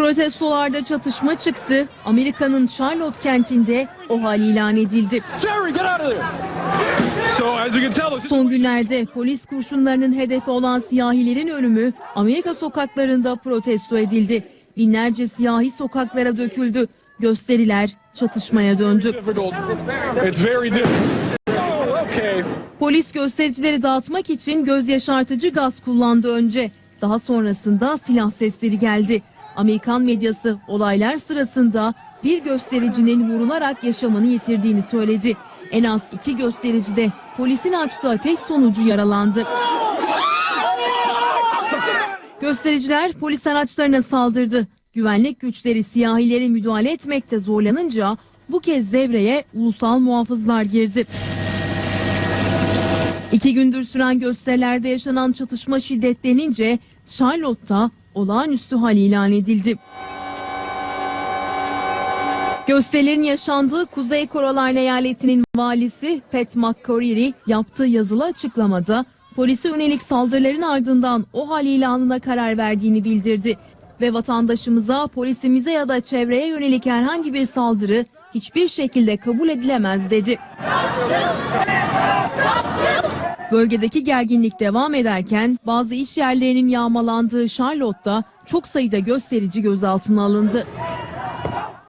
Protestolarda çatışma çıktı. Amerika'nın Charlotte kentinde o hal ilan edildi. Son günlerde polis kurşunlarının hedefi olan siyahilerin ölümü Amerika sokaklarında protesto edildi. Binlerce siyahi sokaklara döküldü. Gösteriler çatışmaya döndü. Polis göstericileri dağıtmak için göz yaşartıcı gaz kullandı önce. Daha sonrasında silah sesleri geldi. Amerikan medyası olaylar sırasında bir göstericinin vurularak yaşamını yitirdiğini söyledi. En az iki gösterici de polisin açtığı ateş sonucu yaralandı. Göstericiler polis araçlarına saldırdı. Güvenlik güçleri siyahileri müdahale etmekte zorlanınca bu kez devreye ulusal muhafızlar girdi. İki gündür süren gösterilerde yaşanan çatışma şiddetlenince Charlotte'da olağanüstü hal ilan edildi. Gösterilerin yaşandığı Kuzey Carolina eyaletinin valisi Pat McCreary yaptığı yazılı açıklamada polise yönelik saldırıların ardından o hal ilanına karar verdiğini bildirdi. Ve vatandaşımıza, polisimize ya da çevreye yönelik herhangi bir saldırı hiçbir şekilde kabul edilemez dedi. Bölgedeki gerginlik devam ederken bazı iş yerlerinin yağmalandığı Charlotte'da çok sayıda gösterici gözaltına alındı.